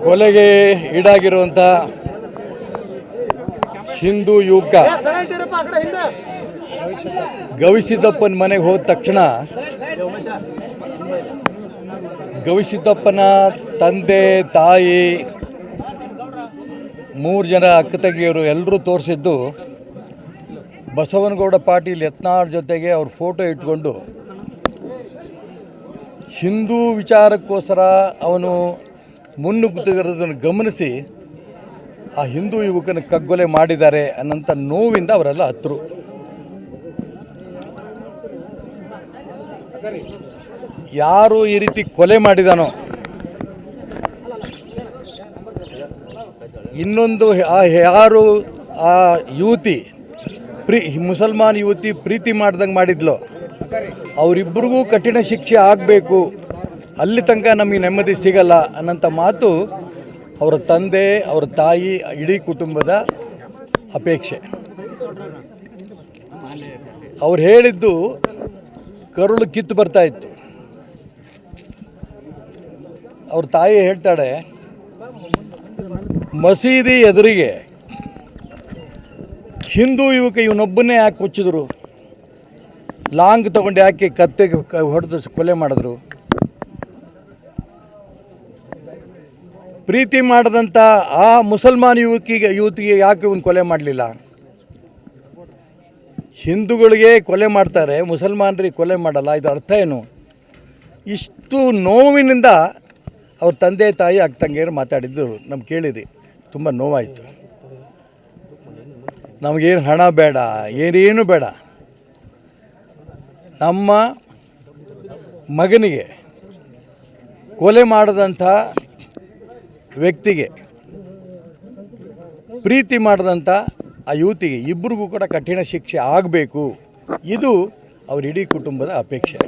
ಕೊಲೆಗೆ ಈಡಾಗಿರುವಂಥ ಹಿಂದೂ ಯುವಕ ಗವಿಸಿದ್ದಪ್ಪನ ಮನೆಗೆ ಹೋದ ತಕ್ಷಣ ಗವಿಸಿದ್ದಪ್ಪನ ತಂದೆ, ತಾಯಿ, ಮೂರು ಜನ ಅಕ್ಕ ತಂಗಿಯರು ಎಲ್ಲರೂ ತೋರಿಸಿದ್ದು ಬಸವನಗೌಡ ಪಾಟೀಲ್ ಯತ್ನಾಳ್ ಜೊತೆಗೆ ಅವ್ರ ಫೋಟೋ ಇಟ್ಕೊಂಡು ಹಿಂದೂ ವಿಚಾರಕ್ಕೋಸ್ಕರ ಅವನು ಮುನ್ನುಗ್ಗುತ್ತಿರೋದನ್ನು ಗಮನಿಸಿ ಆ ಹಿಂದೂ ಯುವಕನ ಕಗ್ಗೊಲೆ ಮಾಡಿದ್ದಾರೆ ಅನ್ನೋಂಥ ನೋವಿಂದ ಅವರೆಲ್ಲ ಹತ್ತರು ಯಾರು ಈ ರೀತಿ ಕೊಲೆ ಮಾಡಿದಾನೋ, ಇನ್ನೊಂದು ಯಾರು ಆ ಯುವತಿ, ಪ್ರೀ ಮುಸಲ್ಮಾನ್ ಯುವತಿ ಪ್ರೀತಿ ಮಾಡ್ದಂಗೆ ಮಾಡಿದ್ಲು, ಅವರಿಬ್ಬರಿಗೂ ಕಠಿಣ ಶಿಕ್ಷೆ ಆಗಬೇಕು. ಅಲ್ಲಿ ತನಕ ನಮಗೆ ನೆಮ್ಮದಿ ಸಿಗಲ್ಲ ಅನ್ನೋಂಥ ಮಾತು ಅವರ ತಂದೆ, ಅವರ ತಾಯಿ, ಇಡೀ ಕುಟುಂಬದ ಅಪೇಕ್ಷೆ. ಅವ್ರು ಹೇಳಿದ್ದು ಕರುಳು ಕಿತ್ತು ಬರ್ತಾ ಇತ್ತು. ಅವ್ರ ತಾಯಿ ಹೇಳ್ತಾಳೆ, ಮಸೀದಿ ಎದುರಿಗೆ ಹಿಂದೂ ಯುವಕ ಇವನೊಬ್ಬನೇ ಯಾಕೆ ಹುಚ್ಚಿದ್ರು ಲಾಂಗ್ ತಗೊಂಡು ಯಾಕೆ ಕತ್ತೆಗೆ ಹೊಡೆದು ಕೊಲೆ ಮಾಡಿದ್ರು? ಪ್ರೀತಿ ಮಾಡಿದಂಥ ಆ ಮುಸಲ್ಮಾನ್ ಯುವಕಿಗೆ, ಯುವತಿಗೆ ಯಾಕೆ ಇವನು ಕೊಲೆ ಮಾಡಲಿಲ್ಲ? ಹಿಂದೂಗಳಿಗೆ ಕೊಲೆ ಮಾಡ್ತಾರೆ, ಮುಸಲ್ಮಾನರಿಗೆ ಕೊಲೆ ಮಾಡಲ್ಲ, ಇದು ಅರ್ಥ ಏನು? ಇಷ್ಟು ನೋವಿನಿಂದ ಅವ್ರ ತಂದೆ ತಾಯಿ, ಅಕ್ಕ ತಂಗಿಯರು ಮಾತಾಡಿದ್ದು ನಮ್ಗೆ ಕೇಳಿದ್ರಿ ತುಂಬ ನೋವಾಯಿತು. ನಮಗೇನು ಹಣ ಬೇಡ, ಏನೇನು ಬೇಡ. ನಮ್ಮ ಮಗನಿಗೆ ಕೊಲೆ ಮಾಡಿದಂಥ ವ್ಯಕ್ತಿಗೆ ಪ್ರೀತಿ ಮಾಡಿದಂಥ ಆ ಯುವತಿಗೆ ಇಬ್ಬರಿಗೂ ಕೂಡ ಕಠಿಣ ಶಿಕ್ಷೆ ಆಗಬೇಕು. ಇದು ಅವರಿಡೀ ಕುಟುಂಬದ ಅಪೇಕ್ಷೆ.